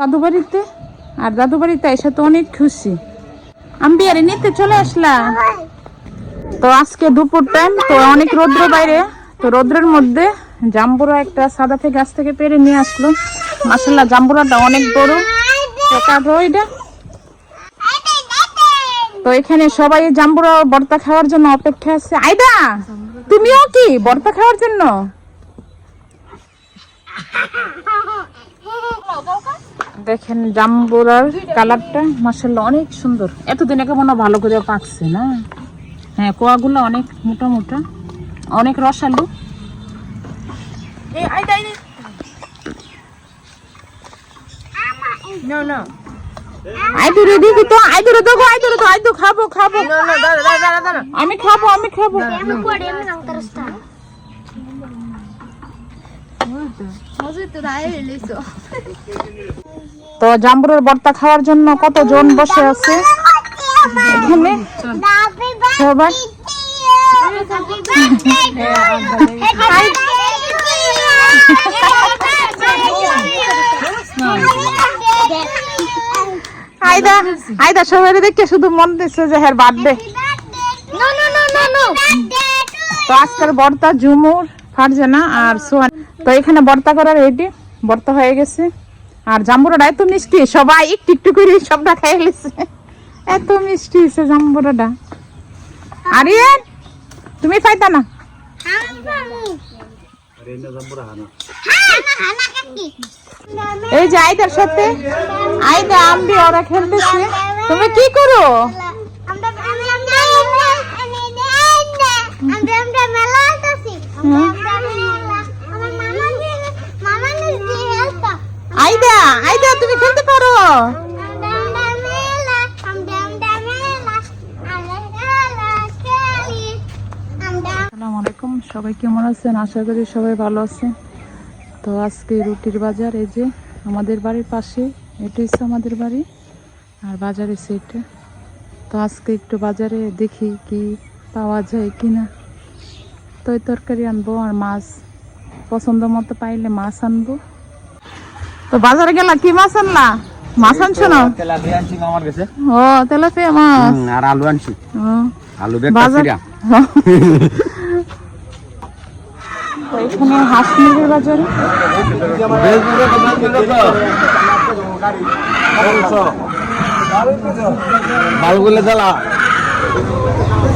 দাদু বাড়িতে আর দাদু বাড়িতে এসে তো অনেক খুশি। আমি বিয়ারে নিতে চলে আসলাম তো আজকে দুপুর টাইম তো অনেক রৌদ্র বাইরে। তো রৌদ্রের মধ্যে জাম্বুরা একটা সাদা থেকে গাছ থেকে পেরে নিয়ে আসলো। মাসাল্লাহ জাম্বুরাটা অনেক বড়। কাটো এটা। তো এখানে সবাই জাম্বুরা বর্তা খাওয়ার জন্য অপেক্ষা আছে। আইদা, তুমিও কি বর্তা খাওয়ার জন্য? দেখেন জাম্বুরার কালারটা মাসাল্লাহ অনেক সুন্দর। এতদিন একে মনে হয় ভালো করে পাকছে না? হ্যাঁ কোয়াগুলো অনেক মোটা মোটা অনেক রসালু। আমি খাব আমি খাব। তো জাম্বুরের বর্তা খাওয়ার জন্য কতজন বসে আছে? এখানে? সবাই? আইদা আইদা সবাই দেখে শুধু মন দিচ্ছে যে হ্যাঁ বার্থডে। তো আজকের বর্তা ঝুমুর ফারজানা আর সোহান। তো এখানে বর্তা করার রেডি বর্তা হয়ে গেছে আর জাম্বুরাটা এত মিষ্টি সবাই একটু একটু করে সবটা খাই গেছে এত মিষ্টি হয়েছে জাম্বুরাটা আরিয়ান তুমি খাইতা না এই যে আইদার সাথে আইদা আমবি ওরা খেলতেছে তুমি কি করো আইদা আইদা তুমি খেলতে পারো আসসালামু আলাইকুম সবাই কেমন আছেন? আশা করি সবাই ভালো আছেন। তো আজকে রুটির বাজার এই যে আমাদের বাড়ির পাশে এটা হচ্ছে আমাদের বাড়ি আর বাজার এসে এটা। তো আজকে একটু বাজারে দেখি কি পাওয়া যায় কি না তো তরকারি আনব আর মাছ পছন্দ মতো পাইলে মাছ আনব। তো বাজারে গেলা কি মাছ আনলা? মাছ আনছো না? তেলাপিয়া আনছি মামার কাছে। ও তেলাপিয়া মাছ? আর আলু আনছি। ও আলু বাজার তো এখানে হাঁস মুরগির বাজারে। ভালোগুলো জ্বালা।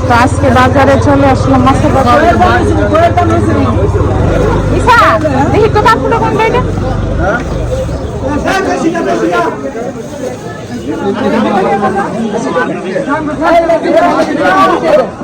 তো আজকে বাজারে চলে আসলাম মাছের বাজারে। ইসা দেখি তো কাকুটা কোনটা এটা তো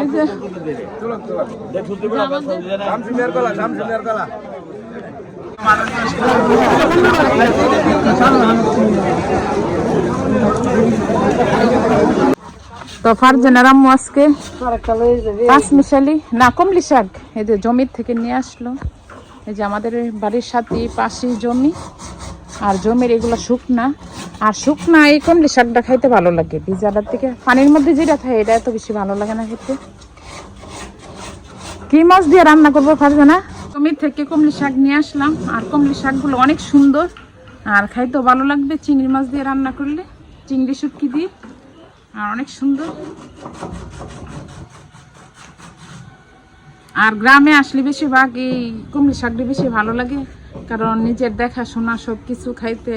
এই যে তো ফারজানার আম্মু আজকে পাঁচ মিশালি না কমলি শাক এই যে জমির থেকে নিয়ে আসলো। এই যে আমাদের বাড়ির সাথে পাশে জমি আর জমির এগুলো শুকনা। আর শুকনা এই কমলি শাকটা খাইতে ভালো লাগে। ভিজাটার থেকে পানির মধ্যে যেটা খাই, এটা এত বেশি ভালো লাগে না খেতে। কি মাছ দিয়ে রান্না করব পারবে না? জমির থেকে কমলি শাক নিয়ে আসলাম, আর কমলি শাকগুলো অনেক সুন্দর। আর খাইতেও ভালো লাগবে চিংড়ি মাছ দিয়ে রান্না করলে। চিংড়ি শুটকি দিয়ে, আর অনেক সুন্দর। আর গ্রামে আসলে বেশিরভাগ এই কুমড়ি শাকটি বেশি ভালো লাগে, কারণ নিজের দেখাশোনা সব কিছু খাইতে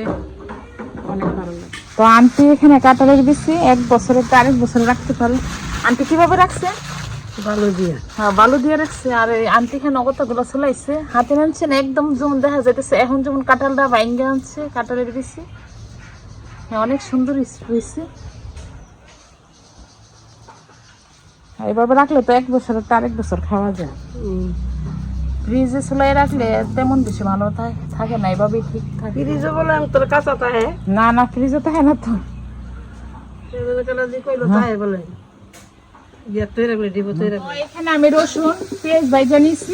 অনেক ভালো লাগে। তো আন্টি এখানে কাঁঠালের বেশি এক বছরের তো আরেক বছর রাখতে পারে আন্টি কীভাবে রাখছে? ভালো দিয়ে হ্যাঁ বালু দিয়ে রাখছে। আর এই আন্টি এখানে অগতগুলো চলাইছে। হাতে আনছেন একদম যেমন দেখা যাইতেছে এখন যেমন কাঁঠালটা বাইঙ্গে আনছে কাঁঠালের বেশি হ্যাঁ অনেক সুন্দর হয়েছে এভাবে রাখলে তো এক বছরের তো আরেক বছর খাওয়া যায়। ফ্রিজে চুলাই রাখলে তেমন বেশি ভালো থাকে না এভাবেই ঠিক থাকে। ফ্রিজে বলে তোর কাঁচা তাহে না না ফ্রিজে থাকে না তো। এখানে আমি রসুন পেঁয়াজ ভাইজা নিয়েছি।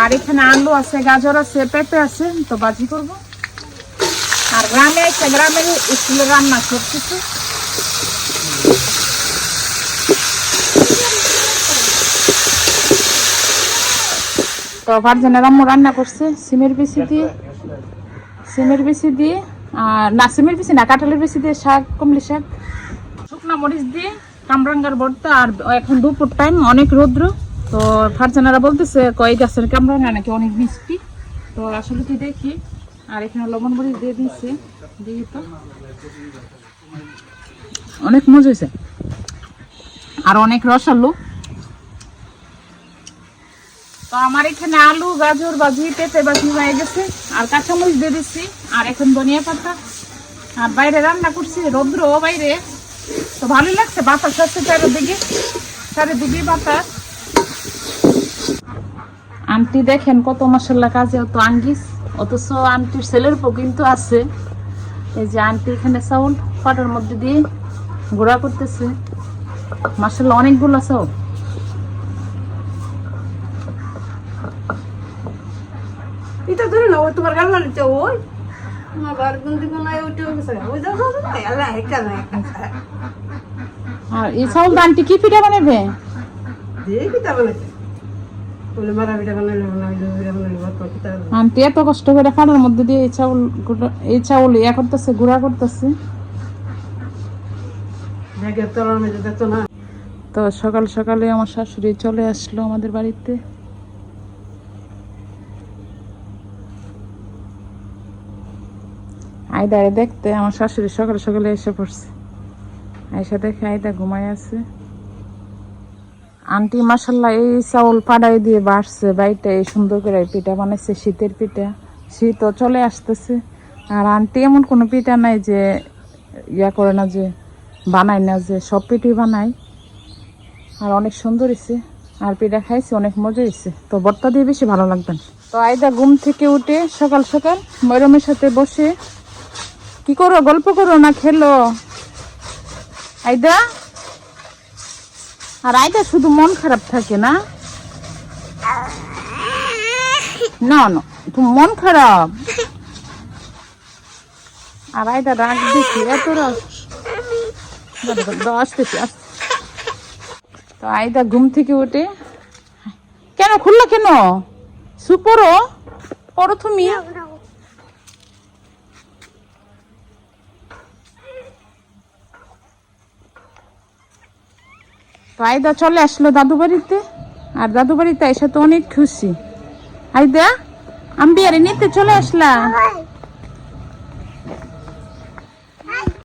আর এখানে আলু আছে গাজর আছে পেঁপে আছে তো বাজি করব। আর গ্রামে আছে গ্রামের স্কুলে রান্না সব কিছু তো ভার্জনের আম্মু রান্না করছে, সিমের বেশি দিয়ে। সিমের বেশি দিয়ে, আর না, সিমের বেশি না, কাঁঠালের বেশি দিয়ে শাক, কমলি শাক। শুকনা মরিচ দিয়ে, কামরাঙ্গার ভর্তা, আর এখন দুপুর টাইম অনেক রৌদ্র। তো ফারজানারা বলতেছে কয়েক গাছের কামরাঙ্গা নাকি অনেক মিষ্টি। তো আসলে কি দেখি, আর এখানে লবণ মরিচ দিয়ে দিয়েছে, দিয়ে তো। অনেক মজা হয়েছে। আর অনেক রসালো। তো আমার এখানে আলু, গাজর বাজি পেঁপে বাজি হয়ে গেছে। আর কাঁচামরিচ দিয়ে দিচ্ছি আর এখন ধনিয়া পাতা। আর বাইরে রান্না করছি, রৌদ্র বাইরে। তো ভালোই লাগছে বাতাস আসছে চারিদিকে চারিদিকে বাতাস। আন্টি দেখেন কত মশলা কাজে, অত আঙ্গিস। অথচ আন্টির ছেলের পো কিন্তু আছে। এই যে আন্টি এখানে চাউল পাটার মধ্যে দিয়ে গুঁড়া করতেছে। মশলা অনেকগুলো চাউল এটা ধরে না ওই তোমার গাল মালিতে ওই। আমার বার গুন দিব ওইটা গেছে ওই দাও দাও দাও আল্লাহ একটা না আর এই চাউল কি পিঠা বানাবে? তা আন্টি এত কষ্ট করে পাটার মধ্যে দিয়ে এই চাউল এই চাউল ইয়া করতেছে গুঁড়া করতেছে। তো সকাল সকালে আমার শাশুড়ি চলে আসলো আমাদের বাড়িতে। আয়দারে দেখতে আমার শাশুড়ি সকালে সকালে এসে পড়ছে। আয়সা দেখে আয়দা ঘুমায় আছে। আন্টি মাসাল্লাহ এই চাউল পাড়াই দিয়ে বাড়ছে বাড়িটা এই সুন্দর করে পিঠা বানাইছে, শীতের পিঠা। শীতও চলে আসতেছে। আর আন্টি এমন কোনো পিঠা নাই যে ইয়া করে না যে, বানায় না যে, সব পিঠি বানায়। আর অনেক সুন্দর হয়েছে আর পিঠা খাইছে, অনেক মজা হয়েছে তো বর্তা দিয়ে বেশি ভালো লাগবেন তো আয়দা ঘুম থেকে উঠে সকাল সকাল ময়রমের সাথে বসে কি করো? গল্প করো না, খেলো। আয়দা আর আয়দা শুধু মন খারাপ থাকে না? না না তুমি মন খারাপ। আর আয়দা রাগ দিচ্ছি এত আসতেছি আসতেছি। তো আইদা ঘুম থেকে উঠে, কেন খুললো কেন? সুপরো পড়ো তুমি। আইদা চলে আসলো দাদু বাড়িতে, আর দাদু বাড়িতে এসে তো অনেক খুশি। আইদা আমি বিয়ারে নিতে চলে আসলাম